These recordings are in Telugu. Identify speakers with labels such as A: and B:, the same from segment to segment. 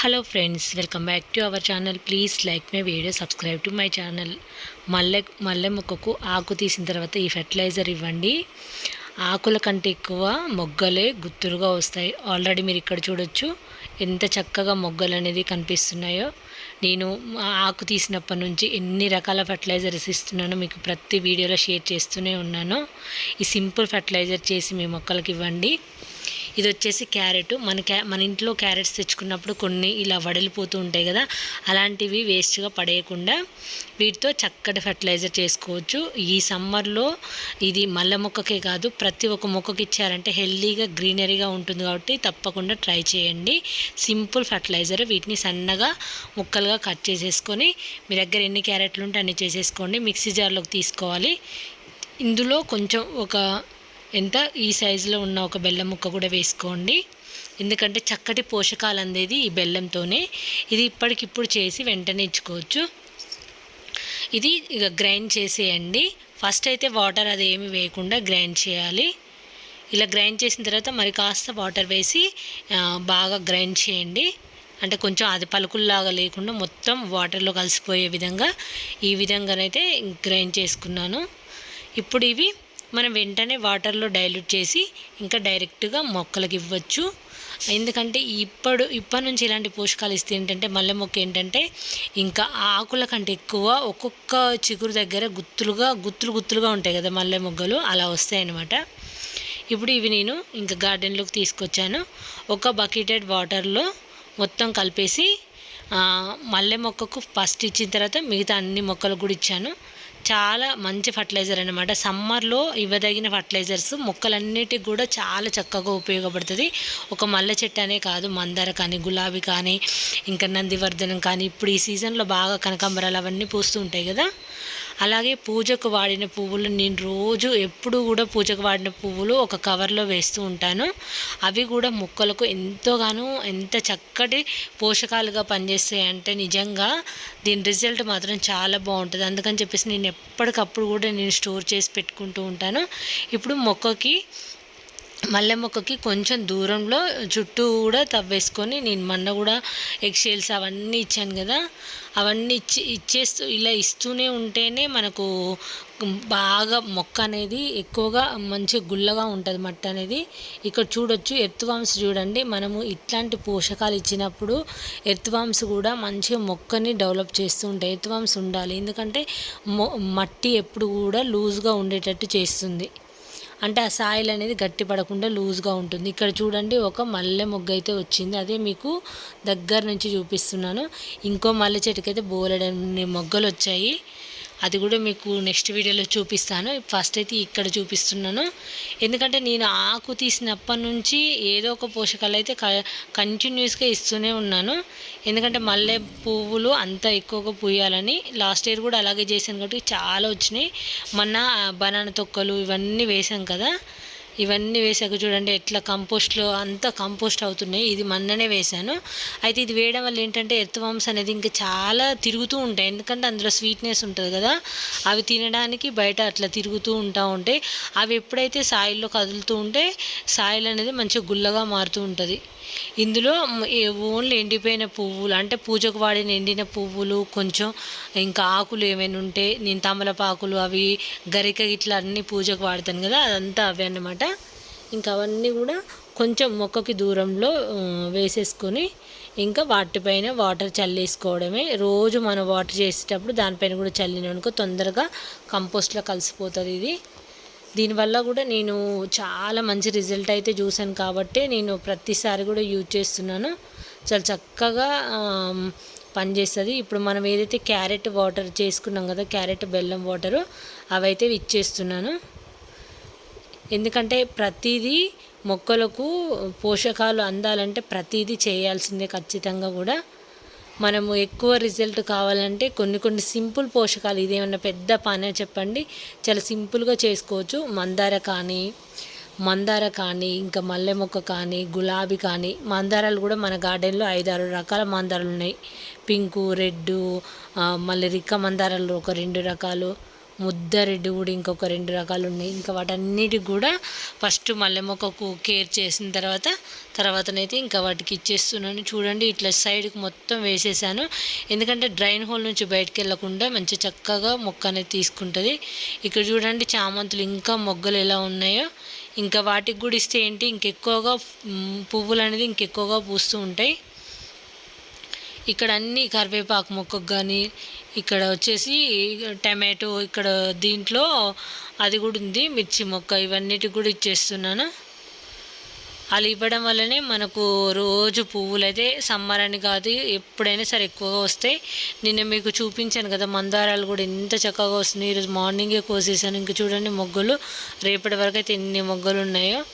A: Hello friends welcome back to our channel please like my video subscribe to my channel మల్లె మల్లె మొక్కకు ఆకు తీసిన తర్వాత ఈ ఫెర్టిలైజర్ ఇవ్వండి. ఆకుల కంటే ఎక్కువ మొగ్గలే గుత్తులుగా వస్తాయి. ఆల్రెడీ మీరు ఇక్కడ చూడొచ్చు ఎంత చక్కగా మొగ్గలు అనేది కనిపిస్తున్నాయో. నేను ఆకు తీసినప్పటి నుంచి ఎన్ని రకాల ఫర్టిలైజర్స్ ఇస్తున్నానో మీకు ప్రతి వీడియోలో షేర్ చేస్తూనే ఉన్నాను. ఈ సింపుల్ ఫర్టిలైజర్ చేసి మీ మొక్కలకి ఇవ్వండి. ఇది వచ్చేసి క్యారెట్. మన క్యా మన ఇంట్లో క్యారెట్స్ తెచ్చుకున్నప్పుడు కొన్ని ఇలా వడలిపోతూ ఉంటాయి కదా అలాంటివి వేస్ట్గా పడేయకుండా వీటితో చక్కటి ఫర్టిలైజర్ చేసుకోవచ్చు. ఈ సమ్మర్లో ఇది మల్లె మొక్కకే కాదు ప్రతి ఒక్క మొక్కకి ఇచ్చారంటే హెల్దీగా గ్రీనరీగా ఉంటుంది కాబట్టి తప్పకుండా ట్రై చేయండి. సింపుల్ ఫర్టిలైజర్ వీటిని సన్నగా ముక్కలుగా కట్ చేసేసుకొని మీ దగ్గర ఎన్ని క్యారెట్లు ఉంటే అన్ని చేసేసుకోండి మిక్సీ జార్లోకి తీసుకోవాలి. ఇందులో కొంచెం ఒక ఎంత? ఈ సైజులో ఉన్న ఒక బెల్లం ముక్క కూడా వేసుకోండి. ఎందుకంటే చక్కటి పోషకాలు అందేది ఈ బెల్లంతోనే. ఇది ఇప్పటికిప్పుడు చేసి వెంటనే ఇచ్చుకోవచ్చు. ఇది ఇక గ్రైండ్ చేసేయండి. ఫస్ట్ అయితే వాటర్ అది ఏమి వేయకుండా గ్రైండ్ చేయాలి. ఇలా గ్రైండ్ చేసిన తర్వాత మరి కాస్త వాటర్ వేసి బాగా గ్రైండ్ చేయండి. అంటే కొంచెం అది పలుకుల్లాగా లేకుండా మొత్తం వాటర్లో కలిసిపోయే విధంగా ఈ విధంగానైతే గ్రైండ్ చేసుకున్నాను. ఇప్పుడు ఇవి మనం వెంటనే వాటర్లో డైల్యూట్ చేసి ఇంకా డైరెక్ట్గా మొక్కలకి ఇవ్వచ్చు. ఎందుకంటే ఇప్పుడు ఇప్పటి నుంచి ఇలాంటి పోషకాలు ఇస్తే ఏంటంటే మల్లె మొక్క ఏంటంటే ఇంకా ఆకుల కంటే ఎక్కువ ఒక్కొక్క చిగురు దగ్గర గుత్తులుగా గుత్తులు గుత్తులుగా ఉంటాయి కదా మల్లె మొగ్గలు అలా వస్తాయి అన్నమాట ఇప్పుడు ఇవి నేను ఇంకా గార్డెన్లోకి తీసుకొచ్చాను. ఒక బకెటెడ్ వాటర్లో మొత్తం కలిపేసి మల్లె మొక్కకు ఫస్ట్ ఇచ్చిన తర్వాత మిగతా అన్ని మొక్కలు కూడా ఇచ్చాను. చాలా మంచి ఫర్టిలైజర్ అనమాట సమ్మర్లో ఇవ్వదగిన ఫర్టిలైజర్స్ మొక్కలన్నిటికి కూడా చాలా చక్కగా ఉపయోగపడుతుంది. ఒక మల్లె చెట్టు అనే కాదు మందార కానీ గులాబీ కానీ ఇంకా నందివర్ధనం కానీ ఇప్పుడు ఈ సీజన్లో బాగా కనకాంబరాలు అవన్నీ పూస్తూ ఉంటాయి కదా. అలాగే పూజకు వాడిన పువ్వులు నేను రోజు ఎప్పుడు కూడా పూజకు వాడిన పువ్వులు ఒక కవర్లో వేస్తూ ఉంటాను. అవి కూడా మొక్కలకు ఎంతోగానో ఎంత చక్కటి పోషకాలుగా పనిచేస్తాయి అంటే నిజంగా దీని రిజల్ట్ మాత్రం చాలా బాగుంటుంది. అందుకని చెప్పేసి నేను ఎప్పటికప్పుడు కూడా నేను స్టోర్ చేసి పెట్టుకుంటూ ఉంటాను. ఇప్పుడు మొక్కకి మల్లె మొక్కకి కొంచెం దూరంలో చుట్టూ కూడా తవ్వేసుకొని నేను మొన్న కూడా ఎగ్షేల్స్ అవన్నీ ఇచ్చాను కదా అవన్నీ ఇచ్చి ఇచ్చేస్తూ ఇలా ఇస్తూనే ఉంటేనే మనకు బాగా మొక్క అనేది ఎక్కువగా మంచి గుల్లగా ఉంటుంది మట్టి అనేది. ఇక్కడ చూడొచ్చు ఎర్త్వామ్స్ చూడండి. మనము ఇట్లాంటి పోషకాలు ఇచ్చినప్పుడు ఎర్త్వామ్స్ కూడా మంచిగా మొక్కని డెవలప్ చేస్తూ ఉంటాయి. ఎర్త్వామ్స్ ఉండాలి. ఎందుకంటే మట్టి ఎప్పుడు కూడా లూజ్గా ఉండేటట్టు చేస్తుంది. అంటే ఆ సాయిల్ అనేది గట్టి పడకుండా లూజ్గా ఉంటుంది. ఇక్కడ చూడండి ఒక మల్లె మొగ్గ అయితే వచ్చింది. అదే మీకు దగ్గర నుంచి చూపిస్తున్నాను. ఇంకో మల్లె చెట్టుకైతే బోలెడన్ని మొగ్గలు వచ్చాయి. అది కూడా మీకు నెక్స్ట్ వీడియోలో చూపిస్తాను. ఫస్ట్ అయితే ఇక్కడ చూపిస్తున్నాను. ఎందుకంటే నేను ఆకు తీసినప్పటి నుంచి ఏదో ఒక పోషకాలు అయితే కంటిన్యూస్గా ఇస్తూనే ఉన్నాను. ఎందుకంటే మల్లె పువ్వులు అంత ఎక్కువగా పూయాలని లాస్ట్ ఇయర్ కూడా అలాగే చేశాను కాబట్టి చాలా వచ్చినాయి. మొన్న బనానా తొక్కలు ఇవన్నీ వేసాం కదా. ఇవన్నీ వేసాక చూడండి ఎట్లా కంపోస్ట్లో అంతా కంపోస్ట్ అవుతున్నాయి. ఇది మొన్ననే వేశాను. అయితే ఇది వేయడం వల్ల ఏంటంటే ఎర్త్వామ్స్ అనేది ఇంకా చాలా తిరుగుతూ ఉంటాయి. ఎందుకంటే అందులో స్వీట్నెస్ ఉంటుంది కదా. అవి తినడానికి బయట అట్లా తిరుగుతూ ఉంటా ఉంటాయి. అవి ఎప్పుడైతే సాయిల్లో కదులుతూ ఉంటే సాయిల్ అనేది మంచిగా గుల్లగా మారుతూ ఉంటుంది. ఇందులో ఓన్లీ ఎండిపోయిన పువ్వులు అంటే పూజకు వాడిన ఎండిన పువ్వులు కొంచెం ఇంకా ఆకులు ఏమైనా ఉంటే నేను తమలపాకులు అవి గరిక ఇట్లా అన్నీ పూజకు వాడతాను కదా అదంతా అవే అన్నమాట. ఇంకా అవన్నీ కూడా కొంచెం మొక్కకి దూరంలో వేసేసుకొని ఇంకా వాటిపైన వాటర్ చల్లేసుకోవడమే. రోజు మనం వాటర్ చేసేటప్పుడు దానిపైన కూడా చల్లిననుకో తొందరగా కంపోస్ట్లో కలిసిపోతుంది ఇది. దీనివల్ల కూడా నేను చాలా మంచి రిజల్ట్ అయితే చూశాను కాబట్టి నేను ప్రతిసారి కూడా యూజ్ చేస్తున్నాను. చాలా చక్కగా పనిచేస్తుంది. ఇప్పుడు మనం ఏదైతే క్యారెట్ వాటర్ చేసుకున్నాం కదా క్యారెట్ బెల్లం వాటరు అవైతే ఇచ్చేస్తున్నాను ఎందుకంటే ప్రతిదీ మొక్కలకు పోషకాలు అందాలంటే ప్రతిదీ చేయాల్సిందే ఖచ్చితంగా కూడా. మనము ఎక్కువ రిజల్ట్ కావాలంటే కొన్ని కొన్ని సింపుల్ పోషకాలు ఇదేమన్నా పెద్ద పని చెప్పండి. చాలా సింపుల్గా చేసుకోవచ్చు. మందార కానీ మందార కానీ ఇంకా మల్లె మొక్క కానీ గులాబీ కానీ మందారాలు కూడా మన గార్డెన్లో ఐదారు రకాల మందారాలు ఉన్నాయి. పింకు రెడ్ మళ్ళీ రిక్క మందారాలు ఒక రెండు రకాలు. ముద్ద కూడా ఇంకొక రెండు రకాలు ఉన్నాయి ఇంకా వాటన్నిటికి కూడా ఫస్ట్ మల్లె మొక్కకు కేర్ చేసిన తర్వాత తర్వాతనైతే ఇంకా వాటికి ఇచ్చేస్తున్నాను. చూడండి ఇట్లా సైడ్కి మొత్తం వేసేసాను. ఎందుకంటే డ్రైన్ హోల్ నుంచి బయటకు వెళ్ళకుండా మంచి చక్కగా మొక్క అనేది తీసుకుంటుంది. ఇక్కడ చూడండి చామంతులు ఇంకా మొగ్గలు ఎలా ఉన్నాయో. ఇంకా వాటికి కూడా ఇస్తే ఏంటి ఇంకెక్కువగా పువ్వులు అనేది ఇంకెక్కువగా పూస్తూ ఉంటాయి. ఇక్కడ అన్ని కరివేపాకు మొక్కకు కానీ ఇక్కడ వచ్చేసి టమాటో ఇక్కడ దీంట్లో అది కూడా ఉంది మిర్చి మొక్క ఇవన్నిటికి కూడా ఇచ్చేస్తున్నాను. అలా ఇవ్వడం వల్లనే మనకు రోజు పువ్వులు అయితే సమ్మర్ అని కాదు ఎప్పుడైనా సరే ఎక్కువగా వస్తాయి. నిన్న మీకు చూపించాను కదా మందారాలు కూడా ఎంత చక్కగా వస్తున్నాయి. ఈరోజు మార్నింగే కోసేసాను. ఇంక చూడండి మొగ్గలు రేపటి వరకు అయితే ఎన్ని మొగ్గలు ఉన్నాయో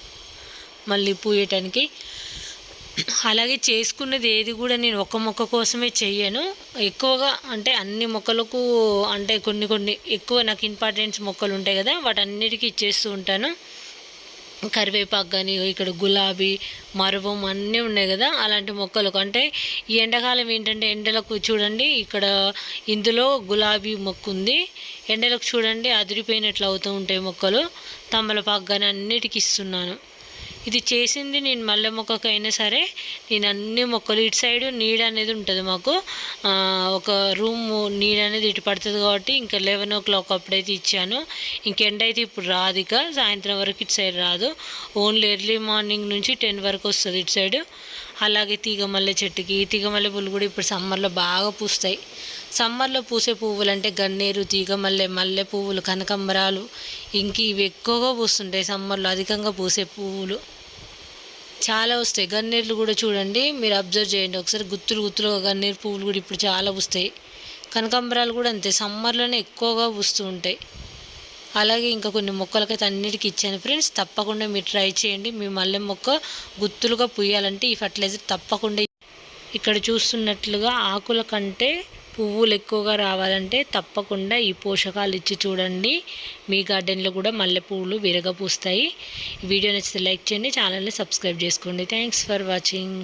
A: మళ్ళీ పూయటానికి. అలాగే చేసుకున్నది ఏది కూడా నేను ఒక మొక్క కోసమే చెయ్యను. ఎక్కువగా అంటే అన్ని మొక్కలకు అంటే కొన్ని కొన్ని ఎక్కువ నాకు ఇంపార్టెన్స్ మొక్కలు ఉంటాయి కదా వాటన్నిటికీ ఇచ్చేస్తూ ఉంటాను. కరివేపాకు కానీ ఇక్కడ గులాబీ మరువం అన్నీ ఉన్నాయి కదా అలాంటి మొక్కలకు. అంటే ఈ ఎండాకాలం ఏంటంటే ఎండలకు చూడండి ఇక్కడ ఇందులో గులాబీ మొక్క ఉంది. ఎండలకు చూడండి అదిరిపోయినట్లు అవుతూ ఉంటాయి మొక్కలు. తమలపాకు కానీ అన్నిటికీ ఇస్తున్నాను. ఇది చేసింది నేను మల్లె మొక్కకైనా సరే నేను అన్ని మొక్కలు ఇటు సైడ్ నీడ అనేది ఉంటుంది మాకు. ఒక రూమ్ నీడ అనేది ఇటు పడుతుంది కాబట్టి ఇంకా లెవెన్ ఓ క్లాక్ అప్పుడైతే ఇచ్చాను. ఇంకెండ అయితే ఇప్పుడు రాదు ఇక సాయంత్రం వరకు ఇటు సైడ్ రాదు. ఓన్లీ ఎర్లీ మార్నింగ్ నుంచి టెన్ వరకు వస్తుంది ఇటు సైడ్. అలాగే తీగమల్లె చెట్టుకి తీగమల్లె పువ్వులు కూడా ఇప్పుడు సమ్మర్లో బాగా పూస్తాయి. సమ్మర్లో పూసే పువ్వులు అంటే గన్నేరు తీగమల్లె మల్లె పువ్వులు కనకంబరాలు ఇంక ఇవి ఎక్కువగా పూస్తుంటాయి సమ్మర్లో అధికంగా పూసే పువ్వులు. చాలా వస్తాయి. గన్నేర్లు కూడా చూడండి. మీరు అబ్జర్వ్ చేయండి. ఒకసారి గుత్తులు గుత్తులుగా గన్నేరు పువ్వులు కూడా ఇప్పుడు చాలా పూస్తాయి. కనకాంబరాలు కూడా అంతే. సమ్మర్లోనే ఎక్కువగా పూస్తూ ఉంటాయి. అలాగే ఇంకా కొన్ని మొక్కలకైతే అన్నిటికీ ఇచ్చాను ఫ్రెండ్స్. తప్పకుండా మీరు ట్రై చేయండి. మీ మల్లె మొక్క గుత్తులుగా పుయ్యాలంటే ఈ ఫర్టిలైజర్ తప్పకుండా ఇక్కడ చూస్తున్నట్లుగా ఆకుల కంటే పువ్వులు ఎక్కువగా రావాలంటే తప్పకుండా ఈ పోషకాలు ఇచ్చి చూడండి. మీ గార్డెన్లో కూడా మల్లె పువ్వులు విరగపూస్తాయి వీడియో నచ్చితే లైక్ చేయండి ఛానల్ని సబ్స్క్రైబ్ చేసుకోండి. Thanks for watching.